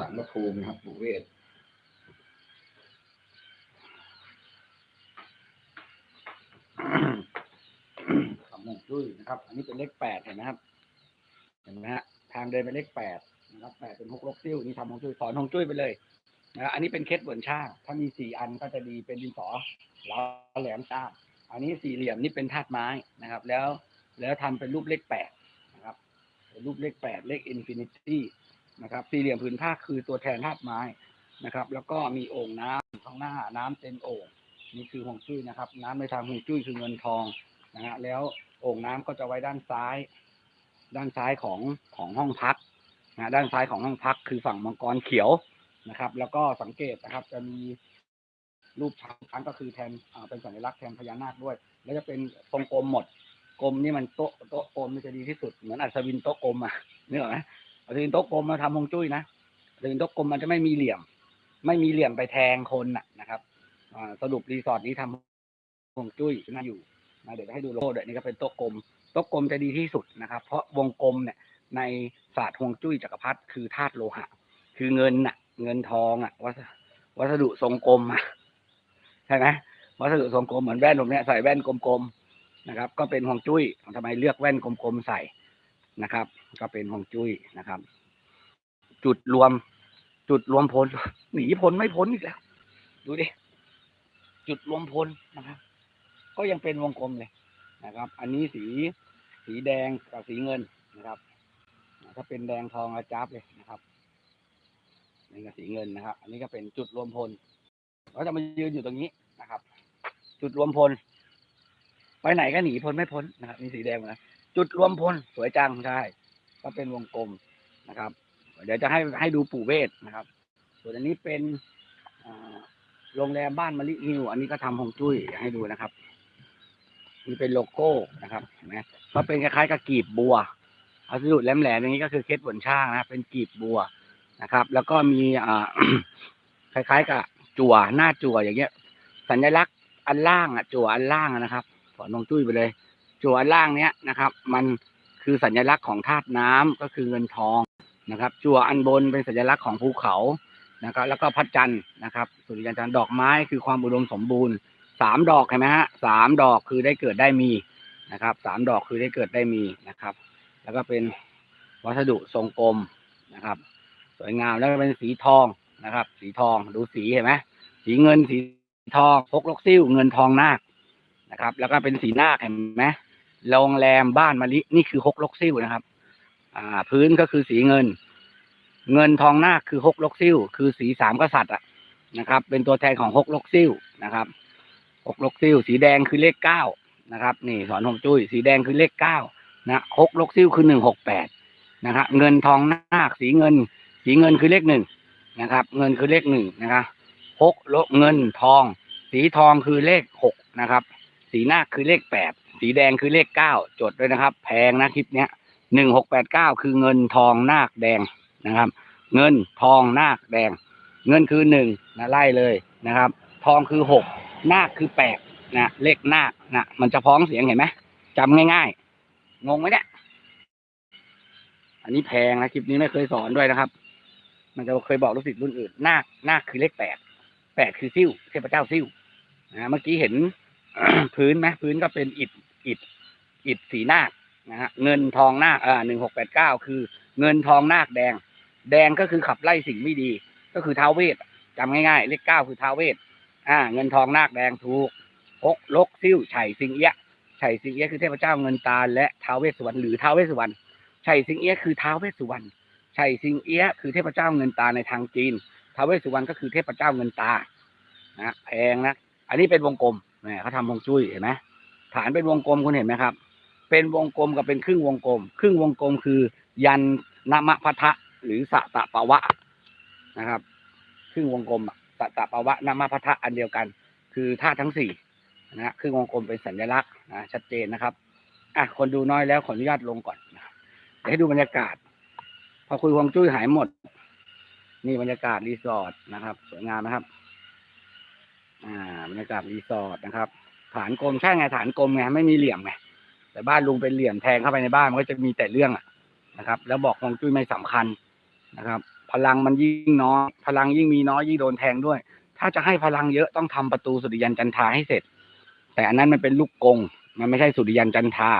สารพระภูมินะครับปู่เวททำฮวงจุ้ยนะครับ อันนี้เป็นเลขแปดเห็นไหมครับ เห็นไหมฮะทางเดินเป็นเลขแปดนะครับแปดเป็นหกลกซิ่วนี่ทำฮวงจุ้ยสอนฮวงจุ้ยไปเลยนะอันนี้เป็นเคสเหมือนช่างถ้ามีสี่อันก็จะดีเป็นดินสอล้าแหลมจ้าอันนี้สี่เหลี่ยมนี่เป็นธาตุไม้นะครับ แล้วแล้วทำเป็นรูปเลขแปดนะครับเป็นรูปเลขแปดเลขอินฟินิตี้ นะครับ สี่เหลี่ยมผืนผ้าคือตัวแทนธาตุไม้นะครับ แล้วก็มีโอ่งน้ำข้างหน้าน้ำเต็มโอ่งนี่คือฮวงจุ้ยนะครับ น้ำในทางฮวงจุ้ยคือเงินทองนะฮะแล้วโอ่งน้ำก็จะไว้ด้านซ้าย ด้านซ้ายของของห้องพักนะด้านซ้ายของห้องพักคือฝั่งมังกรเขียวนะครับ แล้วก็สังเกตนะครับ จะมีรูปช้างช้างก็คือแทนเป็นสัญลักษณ์แทนพญานาคด้วย แล้วจะเป็นทรงกลมหมดกลมนี่มันโต๊ะโต๊ะกลมมันจะดีที่สุดเหมือนอัศวินโต๊ะกลมอะนึกออกไหม อัศวินโต๊ะกลมมาทำฮงจุ้ยนะอัศวินโต๊ะกลมมันจะไม่มีเหลี่ยม ไม่มีเหลี่ยมไปแทงคนน่ะนะครับสรุปรีสอร์ทนี้ทำฮงจุ้ยน่าอยู่นะเดี๋ยวให้ดูโลโก้เด้วยวนี่ก็เป็นโต๊ะกลมโต๊ะกลมจะดีที่สุดนะครับ เพราะวงกลมเนี่ยในศาสตร์ฮวงจุ้ยจักรพรรดิคือธาตุโลหะ คือเงินน่ะ เงินทองอะ วัสวัสดุทรงกลมอะใช่ไหมวัสดุทรงกลมเหมือนแว่นผมเนี่ยใส่แว่นกลมๆนะครับ ก็เป็นฮวงจุ้ยทำไมเลือกแว่นกลมๆใส่ นะครับ ก็เป็นฮวงจุ้ยนะครับ จุดรวม จุดรวมพลหนีพ้นไม่พ้นอีกแล้ว ดูดิจุดรวมพลนะครับ ก็ยังเป็นวงกลมเลยนะครับ อันนี้สีสีแดงกับสีเงินนะครับถ้าเป็นแดงทองอาจับเลยนะครับนี่ก็สีเงินนะครับ อันนี้ก็เป็นจุดรวมพลเราจะมายืนอยู่ตรงนี้นะครับ จุดรวมพล ไปไหนก็หนีพ้นไม่พ้นนะครับนี่สีแดงนะ จุดรวมพลสวยจังใช่ก็เป็นวงกลมนะครับ เดี๋ยวจะให้ให้ดูปู่เวทนะครับ ส่วนอันนี้เป็นโรงแรมบ้านมะลิฮิวอันนี้ก็ทำฮวงจุ้ยให้ดูนะครับนี่เป็นโลโก้นะครับเห็นไหมก็เป็นคล้ายๆกับกีบบัววัสดุแหลมๆอย่างนี้ก็คือเคสบนช่างนะเป็นกีบบัวนะครับ แล้วก็มีอ่าคล้ายๆกับจั่วหน้าจั่วอย่างเงี้ย สัญลักษณ์อันล่างอะจั่วอันล่างนะครับสอนนงจุ้ยไปเลย จั่วอันล่างเนี้ยนะครับ มันคือสัญลักษณ์ของธาตุน้ำก็คือเงินทองนะครับจั่วอันบนเป็นสัญลักษณ์ของภูเขานะครับ แล้วก็พระจันทร์นะครับ สุริยันจันทร์ดอกไม้คือความอุดมสมบูรณ์สามดอกเห็นไหมฮะสามดอกคือได้เกิดได้มีนะครับสามดอกคือได้เกิดได้มีนะครับ แล้วก็เป็นวัสดุทรงกลมนะครับ สวยงามแล้วก็เป็นสีทองนะครับ สีทองดูสีเห็นไหมสีเงินสีทองพกลกซิ่วเงินทองนาคนะครับ แล้วก็เป็นสีนาคเห็นไหม โรงแรมบ้านมะลินี่คือฮกลกซิ่วนะครับ อ่า พื้นก็คือสีเงิน เงินทองนาคคือฮกลกซิ่วคือสีสามกษัตริย์อะนะครับ เป็นตัวแทนของฮกลกซิ่วนะครับหกลกซิ่วสีแดงคือเลขเก้านะครับ นี่สอนฮวงจุ้ยสีแดงคือเลขเก้านะหกลกซิ่วคือหนึ่งหกแปดนะครับเงินทองนาคสีเงิน สีเงินคือเลขหนึ่งนะครับ เงินคือเลขหนึ่งนะครับหกลกเงินทอง สีทองคือเลขหกนะครับ สีนาคคือเลขแปด สีแดงคือเลขเก้าจดด้วยนะครับ แพงนะคลิปเนี้ยหนึ่งหกแปดเก้าคือเงินทองนาคแดงนะครับ เงินทองนาคแดง เงินคือหนึ่งนะไล่เลยนะครับ ทองคือหกนาคคือแปดนะเลขนาคนะมันจะพ้องเสียงเห็นไหมจำง่ายๆงงไหมเนี่ยอันนี้แพงนะคลิปนี้ไม่เคยสอนด้วยนะครับ มันจะเคยบอกลูกศิษย์รุ่นอื่นนาคนาคคือเลขแปดแปดคือซิ่วเทพเจ้าซิ่วนะเมื่อกี้เห็นพื้นไหมพื้นก็เป็นอิฐ อิฐอิฐสีนาคนะฮะเงินทองนาคอ่าหนึ่งหกแปดเก้าคือ เงินทองนาคแดง แดงก็คือขับไล่สิ่งไม่ดี ก็คือท้าวเวทจำง่ายๆ เลขเก้าคือท้าวเวทอ่า เงินทองนาคแดงถูกหกลกซิ่วไฉสิงเอี้ยะไฉสิงเอี้ยะคือเทพเจ้าเงินตาและท้าวเวสสุวรรณหรือท้าวเวสสุวรรณไฉสิงเอี้ยะคือท้าวเวสสุวรรณไฉสิงเอี้ยะคือเทพเจ้าเงินตาในทางจีนท้าวเวสสุวรรณก็คือเทพเจ้าเงินตานะแพงนะอันนี้เป็นวงกลมแหมเขาทำวงจุ้ยเห็นไหม ฐานเป็นวงกลมคุณเห็นไหมครับ เป็นวงกลมกับเป็นครึ่งวงกลม ครึ่งวงกลมคือ ยันนามะพัทะหรือสะตะปะวะนะครับ ครึ่งวงกลมสะตะปะวะนามะพัทะอันเดียวกัน คือธาตุทั้งสี่นะฮะครึ่งวงกลมเป็นสัญลักษณ์นะชัดเจนนะครับอะคนดูน้อยแล้วขออนุญาตลงก่อนนะครับเดี๋ยวให้ดูบรรยากาศ พอคุยฮวงจุ้ยหายหมด นี่บรรยากาศรีสอร์ทนะครับ สวยงามนะครับ อ่าบรรยากาศรีสอร์ทนะครับ ฐานกลมใช่ไงฐานกลมไงไม่มีเหลี่ยมไงแต่บ้านลุงเป็นเหลี่ยมแทงเข้าไปในบ้านมันก็จะมีแต่เรื่องอะนะครับ แล้วบอกฮวงจุ้ยไม่สำคัญนะครับ พลังมันยิ่งน้อยพลังยิ่งมีน้อยยิ่งโดนแทงด้วย ถ้าจะให้พลังเยอะต้องทำประตูสุริยันจันทาให้เสร็จ แต่อันนั้นมันเป็นลูกกง มันไม่ใช่สุริยันจันทา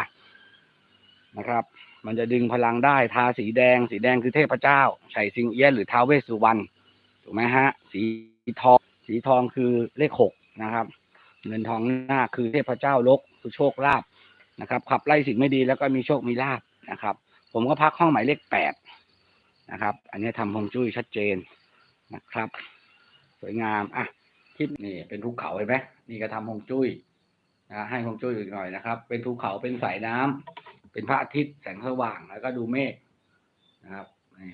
นะครับ มันจะดึงพลังได้ทาสีแดง สีแดงคือเทพเจ้าไฉสิงเอี้ยหรือท้าวเวสสุวรรณถูกไหมฮะ สีทอง สีทองคือเลขหกนะครับ เงินทองหน้าคือเทพเจ้าลกคือโชคลาภนะครับขับไล่สิ่งไม่ดีแล้วก็มีโชคมีลาภนะครับ ผมก็พักห้องหมายเลขแปดนะครับ อันนี้ทำฮวงจุ้ยชัดเจนนะครับ สวยงามอะที่นี่เป็นภูเขาเห็นไหมนี่ก็ทำฮวงจุ้ยนะให้ฮวงจุ้ยอีกหน่อยนะครับ เป็นภูเขาเป็นสายน้ำเป็นพระอาทิตย์แสงสว่างแล้วก็ดูเมฆนะครับนี่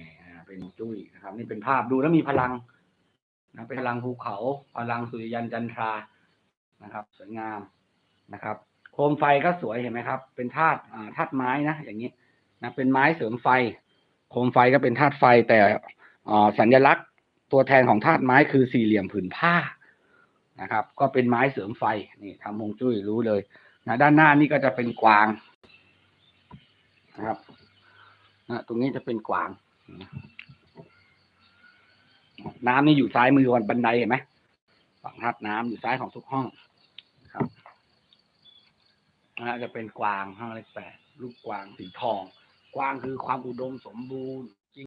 เป็นจุ้ยนะครับ นี่เป็นภาพดูแล้วมีพลังนะเป็นพลังภูเขาพลังสุริยันจันทรา นะครับ สวยงามนะครับ โคมไฟก็สวยเห็นไหมครับ เป็นธาตุธาตุไม้นะอย่างนี้นะเป็นไม้เสริมไฟ โคมไฟก็เป็นธาตุไฟแต่สัญลักษณ์ตัวแทนของธาตุไม้คือสี่เหลี่ยมผืนผ้านะครับ ก็เป็นไม้เสริมไฟนี่ทำฮงจุ้ยรู้เลยนะด้านหน้านี่ก็จะเป็นกวางนะครับนะตรงนี้จะเป็นกวาง น้ำนี่อยู่ซ้ายมือวันบันไดเห็นไหมฝั่งธาตุน้ำอยู่ซ้ายของทุกห้อง นะจะเป็นกวางห้องเลขแปดลูกกวางสีทอง กวางคือความอุดมสมบูรณ์